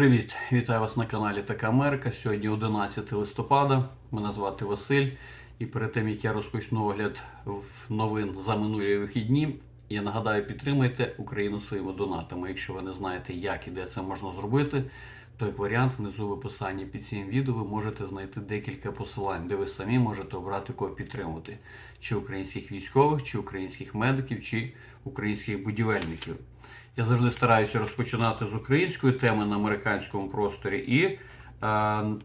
Привіт, вітаю вас на каналі Така Америка. Сьогодні 11 листопада. Мене звати Василь. І перед тим як я розпочну огляд новин за минулі вихідні, я нагадаю, підтримайте Україну своїми донатами. Якщо ви не знаєте, як і де це можна зробити, то як варіант внизу в описанні під цим відео ви можете знайти декілька посилань, де ви самі можете обрати кого підтримувати: чи українських військових, чи українських медиків, чи українських будівельників. Я завжди стараюся розпочинати з української теми на американському просторі, і е,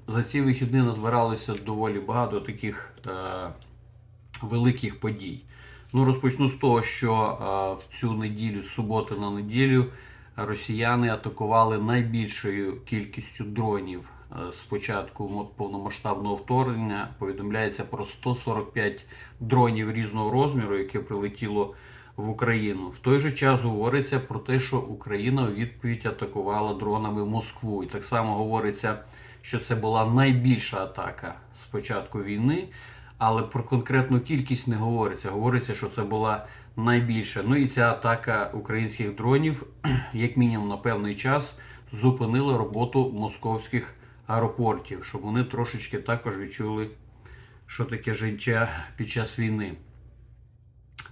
за ці вихідні назбиралося доволі багато таких е, великих подій. Ну, розпочну з того, що е, в цю неділю, з суботи на неділю, росіяни атакували найбільшою кількістю дронів е, з початку повномасштабного вторгнення. Повідомляється про 145 дронів різного розміру, яке прилетіло в Україну. В той же час говориться про те, що Україна у відповідь атакувала дронами Москву. І так само говориться, що це була найбільша атака з початку війни, але про конкретну кількість не говориться. Говориться, що це була найбільша. Ну і ця атака українських дронів, як мінімум на певний час, зупинила роботу московських аеропортів, щоб вони трошечки також відчули, що таке життя під час війни.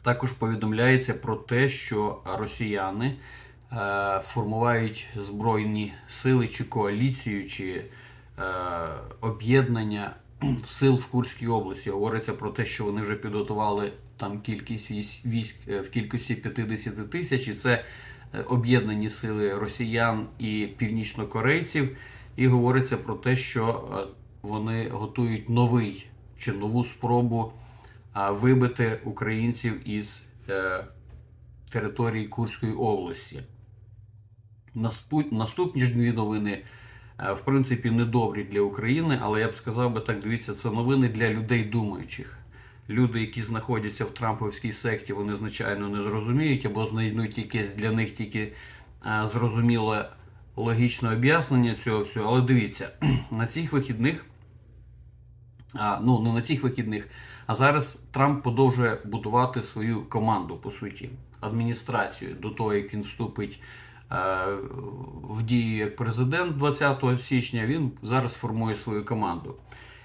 Також повідомляється про те, що росіяни е, формують збройні сили чи коаліцію, чи е, об'єднання сил в Курській області. Говориться про те, що вони вже підготували там кількість військ, е, в кількості 50 тисяч, і це об'єднані сили росіян і північнокорейців. І говориться про те, що вони готують новий чи нову спробу вибити українців із е, території Курської області. Наступні ж дві новини, е, в принципі, недобрі для України, але я б сказав би так: дивіться, це новини для людей думаючих. Люди, які знаходяться в Трамповській секті, вони звичайно не зрозуміють або знайдуть якесь для них тільки е, зрозуміле логічне об'яснення цього всього. Але дивіться, на цих вихідних ну не на цих вихідних. А зараз Трамп продовжує будувати свою команду, по суті, адміністрацію до того, як він вступить е, в дію як президент 20 січня. Він зараз формує свою команду.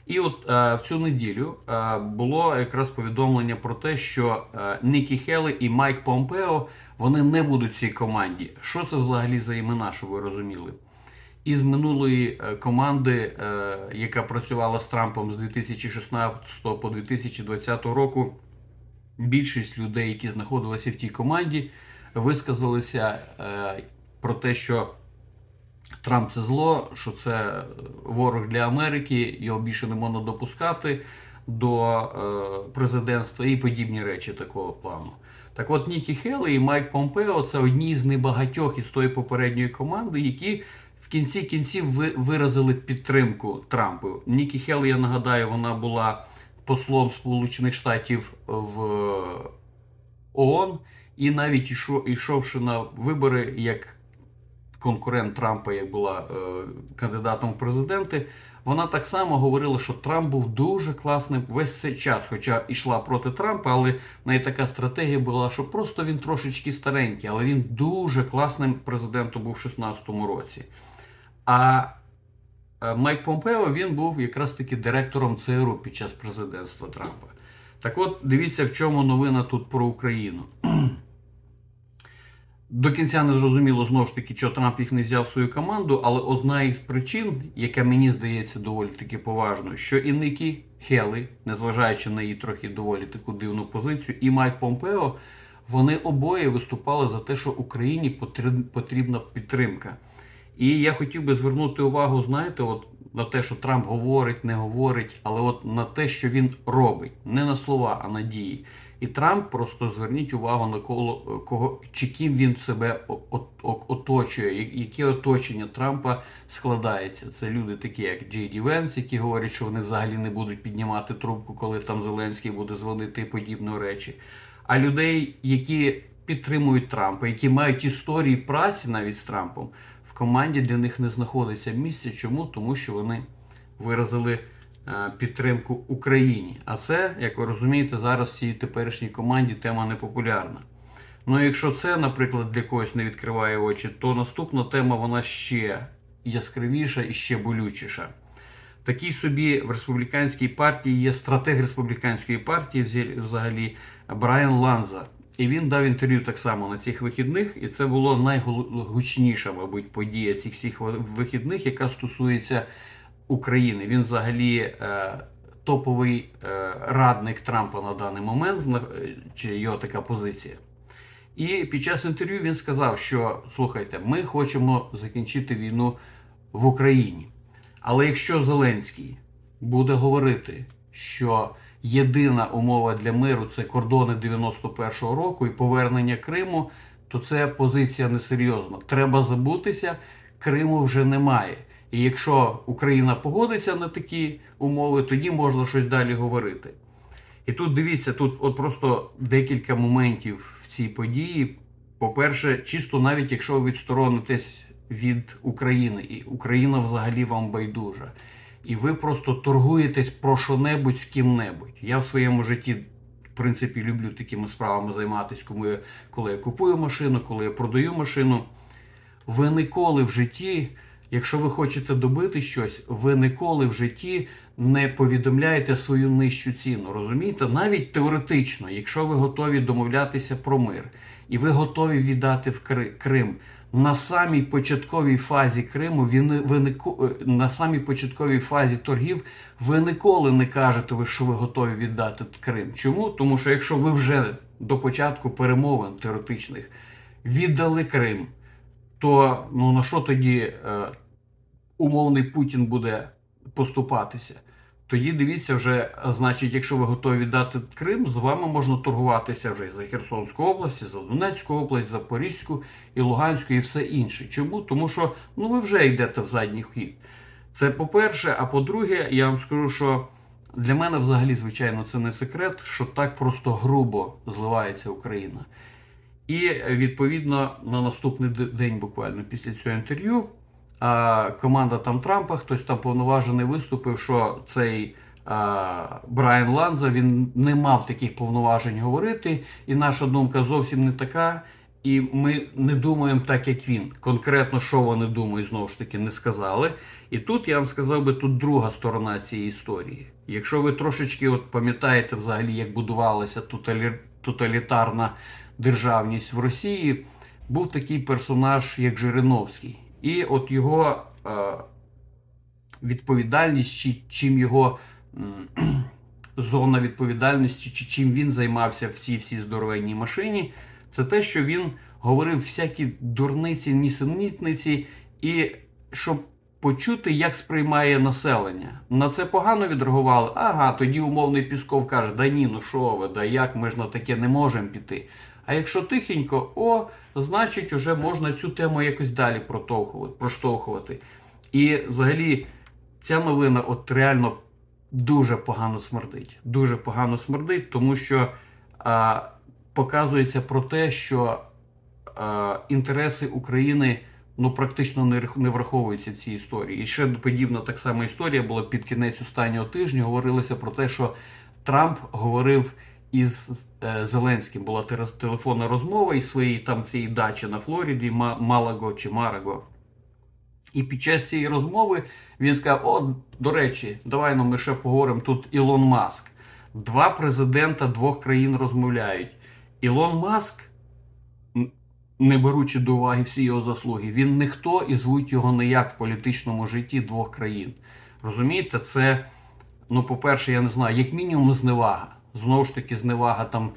І от е, в цю неділю е, було якраз повідомлення про те, що е, Нікі Хелли і Майк Помпео вони не будуть в цій команді. Що це взагалі за імена, щоб ви розуміли? Із минулої е, команди, е, яка працювала з Трампом з 2016 по 2020 року, більшість людей, які знаходилися в тій команді, висказалися е, про те, що Трамп це зло, що це ворог для Америки, його більше не можна допускати до президентства і подібні речі такого плану. Так от Нікі Хелли і Майк Помпео це одні з небагатьох із тої попередньої команди, які в кінці кінців ви- виразили підтримку Трампу. Нікі Хелли, я нагадаю, вона була послом Сполучених Штатів в ООН і навіть ішов, ішовши на вибори як конкурент Трампа, як була е, кандидатом в президенти, вона так само говорила, що Трамп був дуже класним весь цей час, хоча йшла проти Трампа, але в неї така стратегія була, що просто він трошечки старенький, але він дуже класним президентом був у 16-му році. А е, Майк Помпео він був якраз таки директором ЦРУ під час президентства Трампа. Так от, дивіться, в чому новина тут про Україну. До кінця не зрозуміло знову ж таки, що Трамп їх не взяв в свою команду, але одна із причин, яка мені здається доволі таки поважною, що і Нікі Хелли, незважаючи на її трохи доволі таку дивну позицію, і Майк Помпео, вони обоє виступали за те, що Україні потрібна підтримка. І я хотів би звернути увагу, знаєте, от на те, що Трамп говорить, не говорить, але от на те, що він робить, не на слова, а на дії. І Трамп просто зверніть увагу на коло кого чи ким він себе оточує, яке оточення Трампа складається. Це люди такі, як Джей Ді Венс, які говорять, що вони взагалі не будуть піднімати трубку, коли там Зеленський буде дзвонити і подібні речі. А людей, які підтримують Трампа, які мають історії праці навіть з Трампом, команді для них не знаходиться місця. Чому? Тому що вони виразили е, підтримку Україні. А це, як ви розумієте, зараз в цій теперішній команді тема непопулярна. Ну, якщо це, наприклад, для когось не відкриває очі, то наступна тема вона ще яскравіша і ще болючіша. Такий собі в республіканській партії є стратег республіканської партії взагалі Брайан Ланза. І він дав інтерв'ю так само на цих вихідних, і це було найгучніша, мабуть, подія цих всіх вихідних, яка стосується України. Він взагалі е, топовий е, радник Трампа на даний момент, чи його така позиція. І під час інтерв'ю він сказав, що слухайте, ми хочемо закінчити війну в Україні. Але якщо Зеленський буде говорити, що єдина умова для миру це кордони 91-го року і повернення Криму, то це позиція несерйозна. Треба забутися, Криму вже немає. І якщо Україна погодиться на такі умови, тоді можна щось далі говорити. І тут дивіться, тут от просто декілька моментів в цій події. По-перше, чисто навіть якщо ви відсторонитесь від України, і Україна взагалі вам байдужа, і ви просто торгуєтесь про що-небудь з ким-небудь. Я в своєму житті, в принципі, люблю такими справами займатися, коли я, купую машину, коли я продаю машину. Ви ніколи в житті, якщо ви хочете добити щось, ви ніколи в житті не повідомляєте свою нижчу ціну. Розумієте? Навіть теоретично, якщо ви готові домовлятися про мир, і ви готові віддати в Кри- Крим. На самій початковій фазі Криму він ви е, на самій початковій фазі торгів ви ніколи не кажете, що ви готові віддати Крим. Чому? Тому що якщо ви вже до початку перемовин теоретичних віддали Крим, то ну на що тоді е, умовний Путін буде поступатися? Тоді дивіться вже, значить, якщо ви готові віддати Крим, з вами можна торгуватися вже і за Херсонську область, і за Донецьку область, Запорізьку і Луганську, і все інше. Чому? Тому що ну ви вже йдете в задній хід. Це по-перше, а по-друге, я вам скажу, що для мене взагалі, звичайно, це не секрет, що так просто грубо зливається Україна. І відповідно на наступний день, буквально після цього інтерв'ю, а, команда там Трампа, хтось там повноважений виступив, що цей а, Брайан Ланза він не мав таких повноважень говорити, і наша думка зовсім не така. І ми не думаємо так, як він. Конкретно, що вони думають, знову ж таки, не сказали. І тут я вам сказав би, тут друга сторона цієї історії. Якщо ви трошечки от пам'ятаєте взагалі, як будувалася тоталітарна державність в Росії, був такий персонаж, як Жириновський. І от його е, відповідальність, чи чим його зона відповідальності, чи чим він займався в цій всій здоровенній машині, це те, що він говорив всякі дурниці, нісенітниці, і щоб почути, як сприймає населення. На це погано відреагували. Ага, тоді умовний Пісков каже: да ні, ну що ви, да як ми ж на таке не можемо піти. А якщо тихенько, о, значить, вже можна цю тему якось далі проштовхувати. І взагалі ця новина от реально дуже погано смердить. Дуже погано смердить, тому що а, показується про те, що а, інтереси України ну, практично не, не враховуються в цій історії. І ще подібна так само історія була під кінець останнього тижня. Говорилося про те, що Трамп говорив із е, Зеленським. Була телефонна розмова із своєї там цієї дачі на Флориді, Малаго чи Мараго. І під час цієї розмови він сказав: О, до речі, давай ну, ми ще поговоримо тут Ілон Маск. Два президента двох країн розмовляють. Ілон Маск, не беручи до уваги всі його заслуги, він ніхто і звуть його ніяк в політичному житті двох країн. Розумієте, це, ну, по-перше, я не знаю, як мінімум зневага. Знову ж таки, зневага там.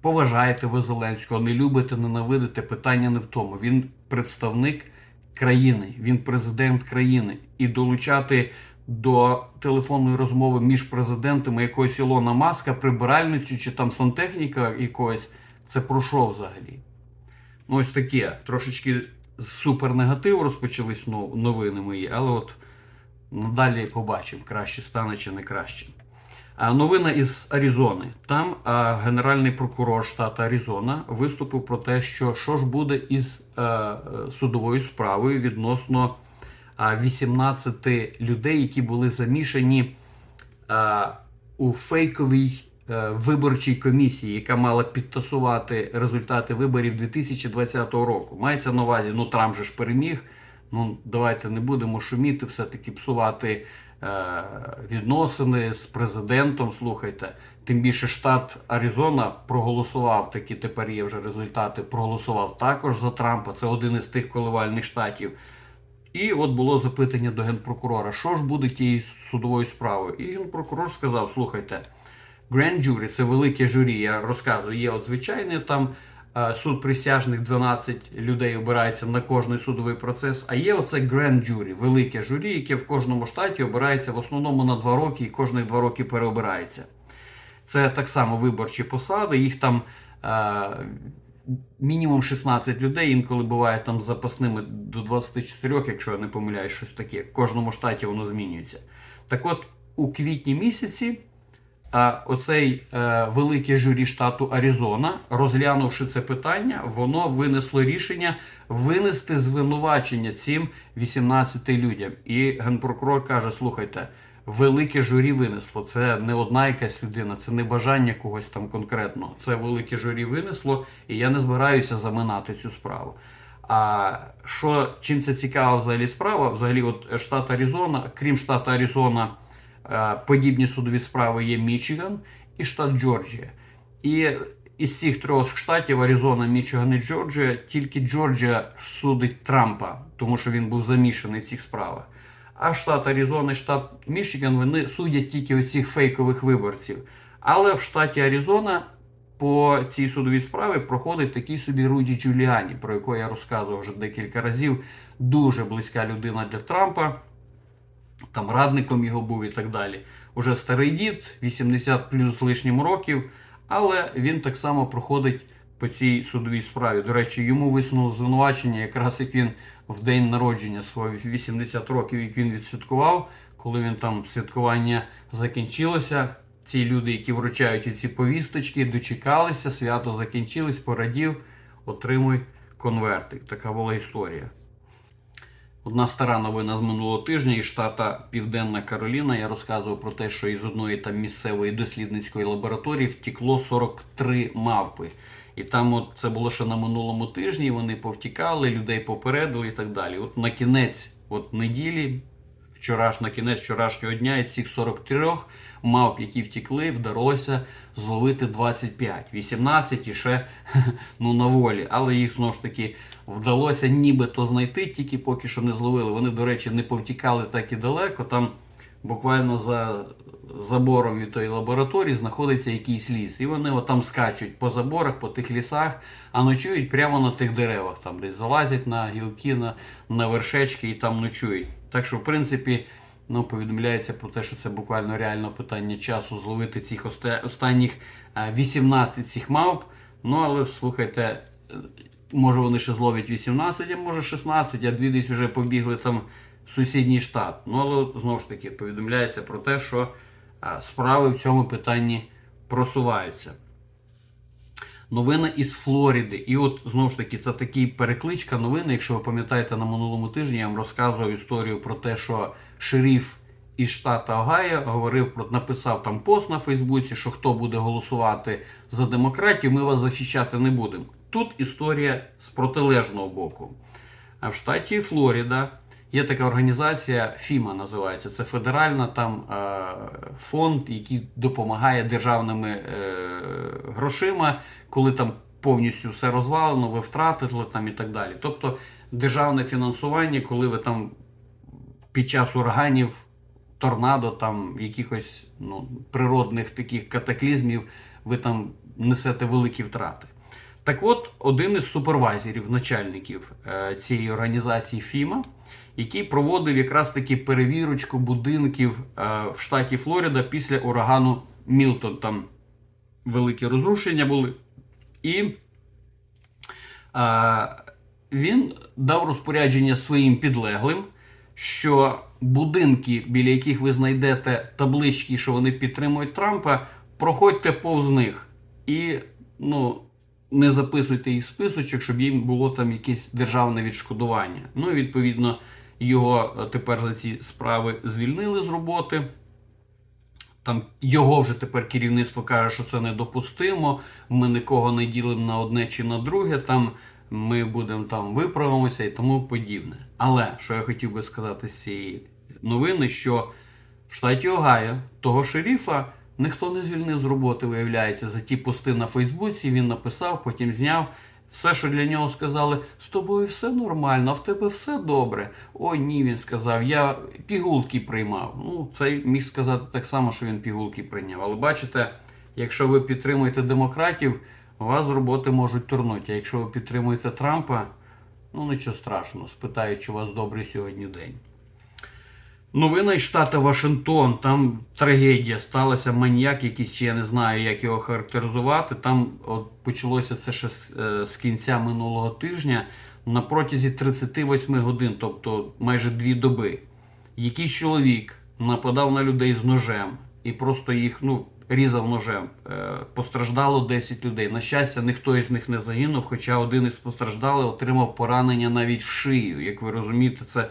Поважаєте ви Зеленського, не любите, ненавидите. Питання не в тому. Він представник країни, він президент країни. І долучати до телефонної розмови між президентами якогось Ілона Маска, прибиральницю чи там сантехніка якогось, це про що взагалі? Ну, ось таке. Трошечки з супернегативу розпочались новини мої, але от надалі побачимо, краще стане чи не краще. Новина із Аризони. Там генеральний прокурор штату Аризона виступив про те, що що ж буде із е, судовою справою відносно а, 18 людей, які були замішані у фейковій е, виборчій комісії, яка мала підтасувати результати виборів 2020 року. Мається на увазі, ну Трамп же ж переміг. Ну, давайте не будемо шуміти, все-таки псувати е, відносини з президентом. Слухайте, тим більше штат Аризона проголосував, такі тепер є вже результати. Проголосував також за Трампа. Це один із тих коливальних штатів. І от було запитання до генпрокурора, що ж буде тією судовою справою. І генпрокурор сказав: слухайте, Grand Jury – це велике журі. Я розказую, є от звичайний там суд присяжних 12 людей обирається на кожний судовий процес. А є оце Grand Jury, велике журі, яке в кожному штаті обирається в основному на 2 роки і кожних 2 роки переобирається. Це так само виборчі посади, їх там. е, Мінімум 16 людей, інколи буває там запасними до 24, якщо я не помиляюсь, щось таке. В кожному штаті воно змінюється. Так от, у квітні місяці оцей е, велике журі штату Аризона, розглянувши це питання, воно винесло рішення винести звинувачення цим 18 людям. І генпрокурор каже: слухайте, велике журі винесло. Це не одна якась людина, це не бажання когось там конкретно. Це велике журі винесло, і я не збираюся заминати цю справу. А що чим це цікава взагалі справа? Взагалі, от штат Аризона, крім штату Аризона, подібні судові справи є Мічиган і штат Джорджія. І із цих трьох штатів Аризона, Мічиган і Джорджія, тільки Джорджія судить Трампа, тому що він був замішаний в цих справах. А штат Аризона і штат Мічиган вони судять тільки оцих фейкових виборців. Але в штаті Аризона по цій судовій справі проходить такий собі Руді Джуліані, про якого я розказував вже декілька разів. Дуже близька людина для Трампа. Там радником його був і так далі. Уже старий дід, 80 плюс лишнім років, але він так само проходить по цій судовій справі. До речі, йому висунуло звинувачення, якраз як він в день народження свого 80 років, як він відсвяткував, коли він там святкування закінчилося. Ці люди, які вручають ці повісточки, дочекалися, свято закінчилось, порадів, отримуй конвертик. Така була історія. Одна стара новина з минулого тижня із штата Південна Кароліна. Я розказував про те, що із одної там місцевої дослідницької лабораторії втікло 43 мавпи. І там от це було ще на минулому тижні. Вони повтікали, людей попередили і так далі. От на кінець от неділі, вчораш, на кінець вчорашнього дня, із цих 43 мавп, які втекли, вдалося зловити 25, 18 і ще ну, на волі. Але їх знову ж таки вдалося нібито знайти, тільки поки що не зловили. Вони, до речі, не повтікали так і далеко. Там буквально за забором від тої лабораторії знаходиться якийсь ліс. І вони отам скачуть по заборах, по тих лісах, а ночують прямо на тих деревах. Там десь залазять на гілки, на, на вершечки і там ночують. Так що, в принципі, ну, повідомляється про те, що це буквально реально питання часу зловити цих оста- останніх е, 18 цих мавп. Ну, але слухайте, е, може вони ще зловлять 18, а може 16, а дві десь вже побігли там в сусідній штат. Ну, але знову ж таки повідомляється про те, що е, справи в цьому питанні просуваються. Новина із Флориди. І от знову ж таки, це такий перекличка новини. Якщо ви пам'ятаєте, на минулому тижні я вам розказував історію про те, що шериф із штату Огайо говорив про написав там пост на Фейсбуці, що хто буде голосувати за демократію, ми вас захищати не будемо. Тут історія з протилежного боку. А в штаті Флорида є така організація FIMA називається. Це федеральна там е, фонд, який допомагає державними е, грошима, коли там повністю все розвалено, ви втратили там і так далі. Тобто державне фінансування, коли ви там під час ураганів, торнадо, там якихось ну, природних таких катаклізмів, ви там несете великі втрати. Так от, один із супервайзерів, начальників е, цієї організації FIMA, який проводив якраз таки перевірочку будинків е, в штаті Флорида після урагану Мілтон. Там великі розрушення були. І е, він дав розпорядження своїм підлеглим, що будинки, біля яких ви знайдете таблички, що вони підтримують Трампа, проходьте повз них. І ну, не записуйте їх в списочок, щоб їм було там якесь державне відшкодування. Ну і відповідно його е, тепер за ці справи звільнили з роботи. Там його вже тепер керівництво каже, що це недопустимо. Ми нікого не ділимо на одне чи на друге. Там ми будемо там виправимося і тому подібне. Але що я хотів би сказати з цієї новини, що в штаті Огайо того шеріфа ніхто не звільнив з роботи, виявляється, за ті пости на Фейсбуці. Він написав, потім зняв. Все, що для нього сказали, з тобою все нормально, а в тебе все добре. О, ні, він сказав, я пігулки приймав. Ну, це міг сказати так само, що він пігулки прийняв. Але бачите, якщо ви підтримуєте демократів, вас з роботи можуть турнути. А якщо ви підтримуєте Трампа, ну нічого страшного, спитають, чи у вас добрий сьогодні день. Новина із штату Вашингтон, там трагедія сталася, маніяк якийсь, я не знаю, як його характеризувати. Там от почалося це ще з, е, кінця минулого тижня на протязі 38 годин, тобто майже дві доби. Якийсь чоловік нападав на людей з ножем і просто їх ну, різав ножем. Е, Постраждало 10 людей. На щастя, ніхто із них не загинув, хоча один із постраждалих отримав поранення навіть в шию. Як ви розумієте, це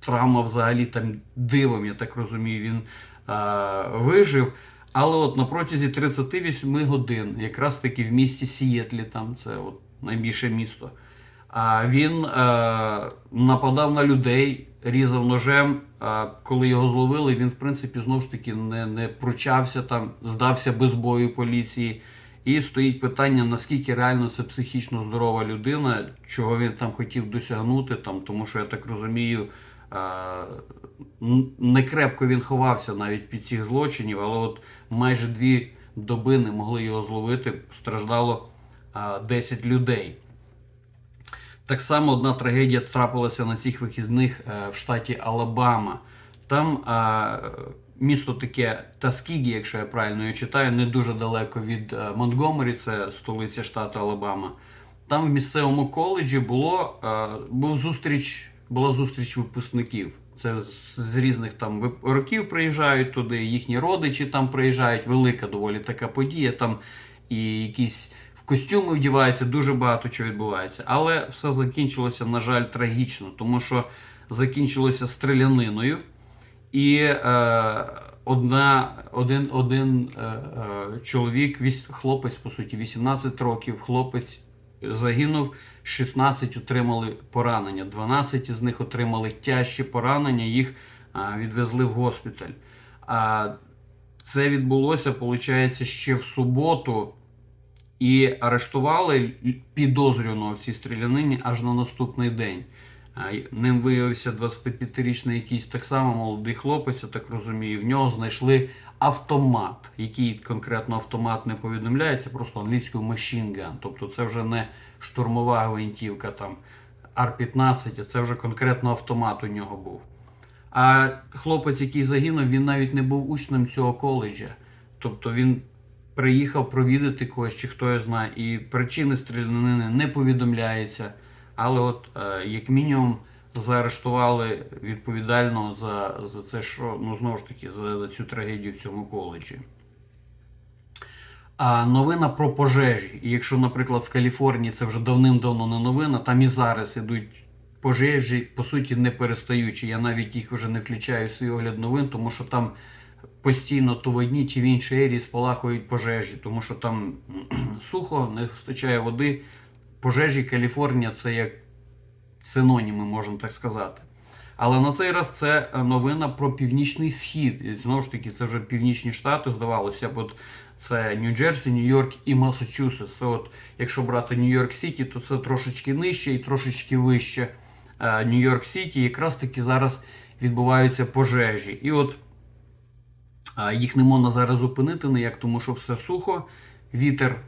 травма взагалі там дивом, я так розумію, він а, вижив. Але от на протязі 38 годин, якраз таки в місті Сієтлі, там це от найбільше місто, а він а, нападав на людей, різав ножем. А, коли його зловили, він в принципі знову ж таки не, не пручався там, здався без бою поліції. І стоїть питання, наскільки реально це психічно здорова людина, чого він там хотів досягнути, там, тому що я так розумію, е, не крепко він ховався навіть під цих злочинів, але от майже дві доби не могли його зловити, страждало е, 10 людей. Так само одна трагедія трапилася на цих вихідних е, в штаті Алабама. Там е, місто таке Таскігі, якщо я правильно його читаю, не дуже далеко від е, Монтгомері, це столиця штату Алабама. Там в місцевому коледжі було, е, був зустріч, була зустріч випускників. Це з, різних там років приїжджають туди, їхні родичі там приїжджають. Велика доволі така подія. Там і якісь в костюми вдіваються, дуже багато чого відбувається. Але все закінчилося, на жаль, трагічно, тому що закінчилося стріляниною. І е, одна, один, один е, е, чоловік, вісь- хлопець, по суті, 18 років, хлопець загинув, 16 отримали поранення, 12 з них отримали тяжчі поранення, їх відвезли в госпіталь. А це відбулося, виходить, ще в суботу. І арештували підозрюваного в цій стрілянині аж на наступний день. Ним виявився 25-річний якийсь так само молодий хлопець, я так розумію. В нього знайшли автомат, який конкретно автомат не повідомляється, просто англійською machine gun. Тобто це вже не штурмова гвинтівка там Р-15, а це вже конкретно автомат у нього був. А хлопець, який загинув, він навіть не був учнем цього коледжа. Тобто він приїхав провідати когось, чи хто його знає, і причини стрілянини не повідомляється. Але от е, як мінімум заарештували відповідального за, за це, що ну знову ж таки за, цю трагедію в цьому коледжі. А новина про пожежі. І якщо, наприклад, в Каліфорнії це вже давним-давно не новина, там і зараз ідуть пожежі, по суті, не перестаючи. Я навіть їх вже не включаю в свій огляд новин, тому що там постійно то в одній чи в іншій ерії спалахують пожежі, тому що там сухо, не вистачає води. Пожежі Каліфорнія це як синоніми, можна так сказати. Але на цей раз це е, новина про північний схід. І знову ж таки, це вже північні штати, здавалося б, от це Нью-Джерсі, Нью-Йорк і Массачусетс. Це от, якщо брати Нью-Йорк Сіті, то це трошечки нижче і трошечки вище е, Нью-Йорк Сіті. Якраз таки зараз відбуваються пожежі. І от їх не можна зараз зупинити ніяк, тому що все сухо. Вітер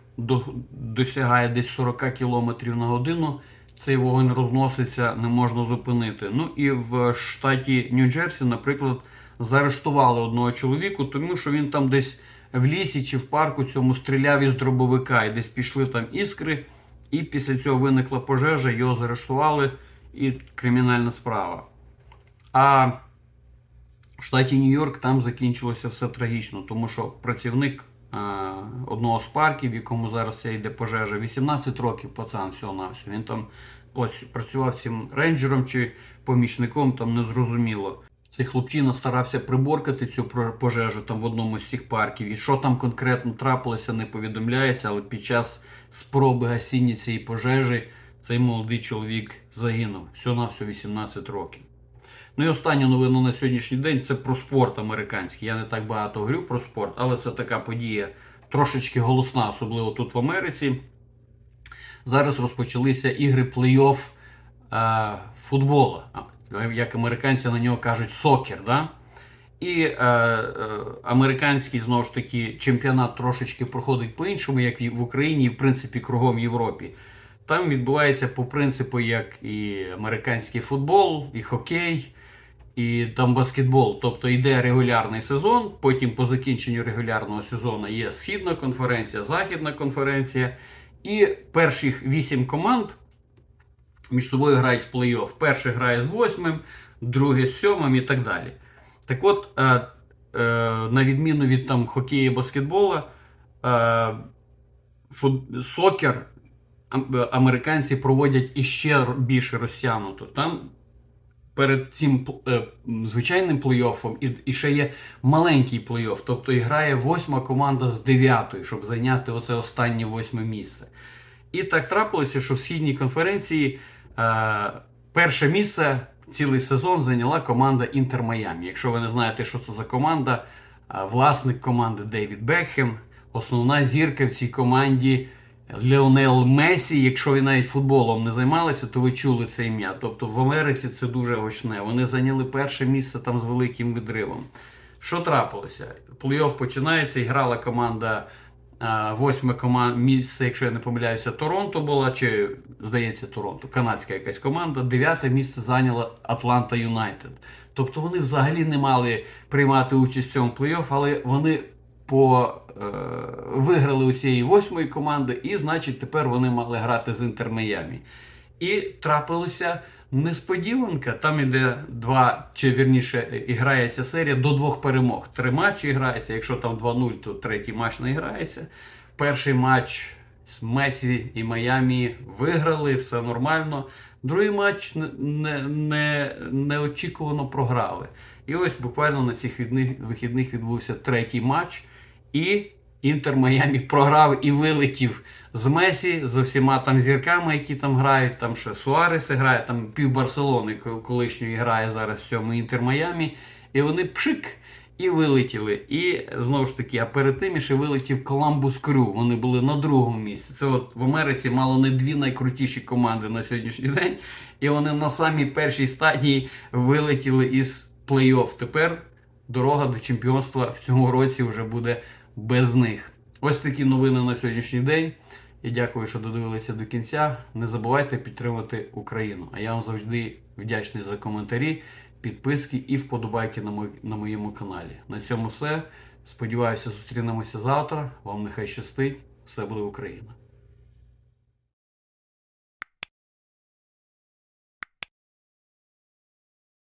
досягає десь 40 км на годину. Цей вогонь розноситься, не можна зупинити. Ну і в штаті Нью-Джерсі, наприклад, заарештували одного чоловіку, тому що він там десь в лісі чи в парку цьому стріляв із дробовика, і десь пішли там іскри, і після цього виникла пожежа, його заарештували, і кримінальна справа. А в штаті Нью-Йорк там закінчилося все трагічно, тому що працівник одного з парків, в якому зараз йде пожежа, 18 років пацан всього на все. Він там працював цим рейнджером чи помічником, там незрозуміло. Цей хлопчина старався приборкати цю пожежу там в одному з цих парків. І що там конкретно трапилося, не повідомляється, але під час спроби гасіння цієї пожежі цей молодий чоловік загинув. Всього на всього 18 років. Ну і остання новина на сьогоднішній день це про спорт американський. Я не так багато говорю про спорт, але це така подія трошечки голосна, особливо тут в Америці. Зараз розпочалися ігри плей-офф е, футбола, як американці на нього кажуть, сокер. Да? І е, е, американський знову ж таки чемпіонат трошечки проходить по-іншому, як і в Україні, і в принципі кругом Європі. Там відбувається по принципу, як і американський футбол, і хокей, і там баскетбол. Тобто йде регулярний сезон. Потім по закінченню регулярного сезону є східна конференція, західна конференція. І перших вісім команд між собою грають в плей-офф. Перший грає з восьмим, другий з сьомим і так далі. Так от, е, е, на відміну від там хокею і баскетбола, е, сокер американці проводять іще більше розтягнуто. Там перед цим е, звичайним плей-оффом і, і ще є маленький плей-офф. Тобто і грає восьма команда з дев'ятої, щоб зайняти оце останнє восьме місце. І так трапилося, що в східній конференції е, перше місце цілий сезон зайняла команда Інтер Майамі. Якщо ви не знаєте, що це за команда, е, власник команди Дейвід Бекхем, основна зірка в цій команді Леонел Месі. Якщо ви навіть футболом не займалися, то ви чули це ім'я. Тобто в Америці це дуже гучне. Вони зайняли перше місце там з великим відривом. Що трапилося? Плей-офф починається і грала команда. Восьме команд місце, якщо я не помиляюся, Торонто була, чи здається, Торонто, канадська якась команда. Дев'яте місце зайняла Атланта Юнайтед. Тобто вони взагалі не мали приймати участь в цьому плей-офф, але вони по, виграли у цієї восьмої команди, і, значить, тепер вони мали грати з Інтер Майамі. І трапилася несподіванка. Там іде два, чи вірніше, і грається серія до двох перемог. Три матчі грається. Якщо там 2-0, то третій матч не грається. Перший матч з Месі і Майамі виграли, все нормально. Другий матч не, не, неочікувано програли. І ось буквально на цих вихідних відбувся третій матч. І Інтер Майамі програв і вилетів з Месі, з усіма там зірками, які там грають. Там ще Суарес грає, там пів Барселони колишньої грає зараз в цьому Інтер Майамі. І вони пшик і вилетіли. І знову ж таки, а перед тим ще вилетів Коламбус Крю. Вони були на другому місці. Це от в Америці мало не дві найкрутіші команди на сьогоднішній день. І вони на самій першій стадії вилетіли із плей-офф. Тепер дорога до чемпіонства в цьому році вже буде без них. Ось такі новини на сьогоднішній день. Я дякую, що додивилися до кінця. Не забувайте підтримати Україну. А я вам завжди вдячний за коментарі, підписки і вподобайки на моєму каналі. На цьому все. Сподіваюся, зустрінемося завтра. Вам нехай щастить. Все буде Україна!